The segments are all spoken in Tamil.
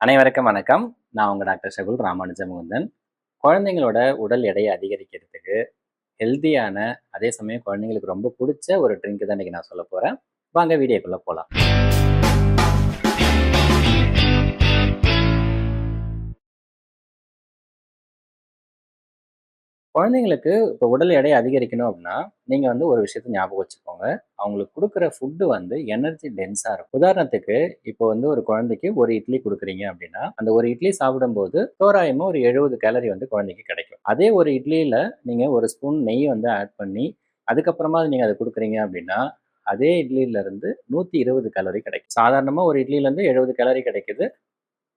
அனைவருக்கும் வணக்கம். நான் உங்கள் டாக்டர் ஷகுல் ராமானுஜ முகுந்தன் குழந்தைங்களோட உடல் எடையை அதிகரிக்கிறதுக்கு ஹெல்த்தியான அதே சமயம் குழந்தைங்களுக்கு ரொம்ப பிடிச்ச ஒரு ட்ரிங்க் தான் இன்றைக்கி நான் சொல்ல போகிறேன் வாங்க வீடியோக்குள்ளே போகலாம் குழந்தைங்களுக்கு இப்போ உடல் எடை அதிகரிக்கணும் அப்படின்னா நீங்கள் வந்து ஒரு விஷயத்த ஞாபகம் வச்சுக்கோங்க. அவங்களுக்கு கொடுக்குற ஃபுட்டு வந்து எனர்ஜி டென்ஸாக இருக்கும். உதாரணத்துக்கு இப்போ வந்து ஒரு குழந்தைக்கு ஒரு இட்லி கொடுக்குறீங்க அப்படின்னா அந்த ஒரு இட்லி சாப்பிடும்போது தோராயமாக ஒரு எழுபது கேலரி வந்து குழந்தைக்கு கிடைக்கும். அதே ஒரு இட்லியில் நீங்கள் ஒரு ஸ்பூன் நெய் வந்து ஆட் பண்ணி அதுக்கப்புறமா நீங்கள் அதை கொடுக்குறீங்க அப்படின்னா அதே இட்லியிலேருந்து நூற்றி இருபது கேலரி கிடைக்கும். சாதாரணமாக ஒரு இட்லியிலேருந்து எழுபது கேலரி கிடைக்குது.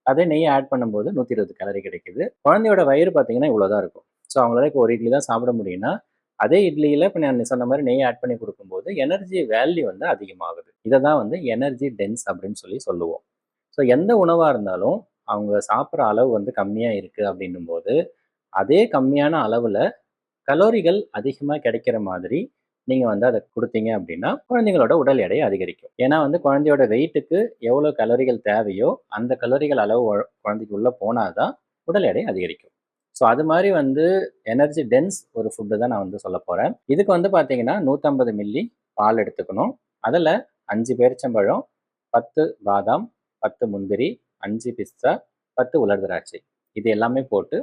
அதே நெய் ஆட் பண்ணும்போது நூற்றி இருபது கேலரி கிடைக்குது. குழந்தையோட வயிறு பார்த்தீங்கன்னா இவ்வளோதான் இருக்கும். ஸோ அவங்களால இப்போ ஒரு இட்லி தான் சாப்பிட முடியும்னா அதே இட்லியில் இப்போ நான் சொன்ன மாதிரி நெய் ஆட் பண்ணி கொடுக்கும்போது எனர்ஜி வேல்யூ வந்து அதிகமாகுது. இதை தான் வந்து எனர்ஜி டென்ஸ் அப்படின்னு சொல்லி சொல்லுவோம். ஸோ எந்த உணவாக இருந்தாலும் அவங்க சாப்பிட்ற அளவு வந்து கம்மியாக இருக்குது அப்படின்னும் போது அதே கம்மியான அளவில் கலோரிகள் அதிகமாக கிடைக்கிற மாதிரி நீங்கள் வந்து அதை கொடுத்தீங்க அப்படின்னா குழந்தைங்களோட உடல் எடை அதிகரிக்கும். ஏன்னா வந்து குழந்தையோட வெயிட்டுக்கு எவ்வளோ கலோரிகள் தேவையோ அந்த கலோரிகள் அளவு குழந்தைக்கு உள்ளே போனால் தான் உடல் எடை அதிகரிக்கும். ஸோ அது மாதிரி வந்து எனர்ஜி டென்ஸ் ஒரு ஃபுட்டு தான் நான் வந்து சொல்ல போகிறேன் இதுக்கு வந்து பார்த்தீங்கன்னா நூற்றம்பது மில்லி பால் எடுத்துக்கணும். அதில் அஞ்சு பேரிச்சம்பழம் பத்து பாதாம் பத்து முந்திரி அஞ்சு பிஸ்தா பத்து உலர் திராட்சை. இது எல்லாமே போட்டு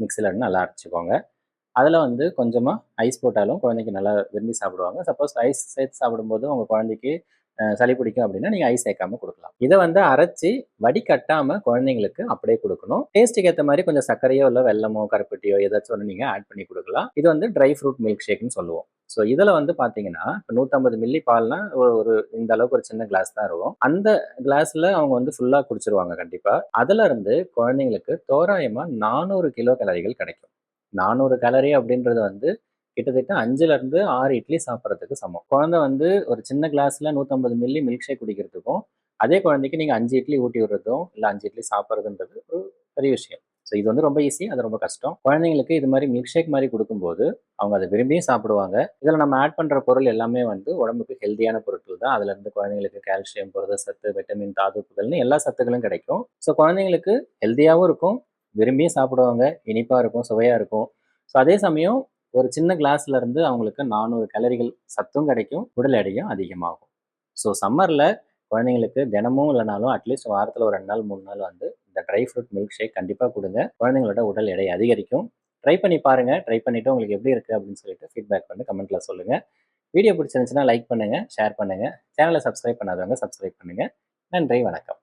மிக்சியில் நல்லா அரைச்சிக்கோங்க. அதில் வந்து கொஞ்சமாக ஐஸ் போட்டாலும் குழந்தைக்கு நல்லா விரும்பி சாப்பிடுவாங்க. சப்போஸ் ஐஸ் சேர்த்து சாப்பிடும்போது உங்கள் குழந்தைக்கு சளி பிடிக்கும் அப்படின்னா நீங்கள் ஐஸ் சேர்க்காம கொடுக்கலாம். இதை வந்து அரைச்சி வடிகட்டாமல் குழந்தைங்களுக்கு அப்படியே கொடுக்கணும். டேஸ்ட்டுக்கு ஏற்ற மாதிரி கொஞ்சம் சர்க்கரையோ இல்லை வெள்ளமோ கருப்பட்டியோ ஏதாச்சும் ஒன்று நீங்கள் ஆட் பண்ணி கொடுக்கலாம். இது வந்து ட்ரை ஃப்ரூட் மில்க் ஷேக்னு சொல்லுவோம். ஸோ இதில் வந்து பார்த்தீங்கன்னா இப்போ நூற்றம்பது மில்லி பால்னா ஒரு ஒரு இந்த அளவுக்கு ஒரு சின்ன கிளாஸ் தான் இருக்கும். அந்த கிளாஸில் அவங்க வந்து ஃபுல்லாக குடிச்சிருவாங்க கண்டிப்பாக அதில் இருந்து குழந்தைங்களுக்கு தோராயமாக நானூறு கிலோ கலரிகள் கிடைக்கும். நானூறு கலரி அப்படின்றது வந்து கிட்டத்தட்ட அஞ்சுல இருந்து ஆறு இட்லி சாப்பிட்றதுக்கு சமம். குழந்தை வந்து ஒரு சின்ன கிளாஸ்ல நூற்றம்பது மில்லி மில்க் ஷேக் குடிக்கிறதுக்கும் அதே குழந்தைக்கு நீங்கள் அஞ்சு இட்லி ஊட்டி விடுறதும் இல்லை அஞ்சு இட்லி சாப்பிட்றதுன்றது ஒரு பெரிய விஷயம். ஸோ இது வந்து ரொம்ப ஈஸி அது ரொம்ப கஷ்டம். குழந்தைங்களுக்கு இது மாதிரி மில்க் ஷேக் மாதிரி கொடுக்கும்போது அவங்க அதை விரும்பியும் சாப்பிடுவாங்க. இதில் நம்ம ஆட் பண்ணுற பொருள் எல்லாமே வந்து உடம்புக்கு ஹெல்த்தியான பொருட்கள் தான். அதுலேருந்து குழந்தைங்களுக்கு கால்சியம் புரத சத்து விட்டமின் தாதுப்புகள்னு எல்லா சத்துக்களும் கிடைக்கும். ஸோ குழந்தைங்களுக்கு ஹெல்த்தியாகவும் இருக்கும். விரும்பியும் சாப்பிடுவாங்க இனிப்பாக இருக்கும் சுவையாக இருக்கும். ஸோ அதே சமயம் ஒரு சின்ன கிளாஸ்ல இருந்து அவங்களுக்கு நானூறு கலரிகள் சத்தும் கிடைக்கும் உடல் எடையும் அதிகமாகும். ஸோ சம்மரில் குழந்தைங்களுக்கு தினமும் இல்லைனாலும் அட்லீஸ்ட் வாரத்தில் ஒரு ரெண்டு நாள் மூணு நாள் வந்து இந்த ட்ரை ஃப்ரூட் மில்க் ஷேக் கண்டிப்பாக கொடுங்க. குழந்தைங்களோட உடல் எடை அதிகரிக்கும். ட்ரை பண்ணி பாருங்கள் ட்ரை பண்ணிவிட்டு உங்களுக்கு எப்படி இருக்குது அப்படின்னு சொல்லிட்டு ஃபீட்பேக் வந்து கமெண்ட்டில் சொல்லுங்கள் வீடியோ பிடிச்சிருந்துச்சுன்னா லைக் பண்ணுங்கள் ஷேர் பண்ணுங்கள் சேனலை சப்ஸ்கிரைப் பண்ணாதவங்க சப்ஸ்கிரைப் பண்ணுங்கள் நன்றி வணக்கம்.